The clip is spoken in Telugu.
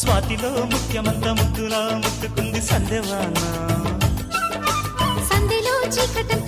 స్వాతిలో ముఖ్యమంత ముద్దులా ముట్టుకుంది సందేవానా సంధిలో చీకటంత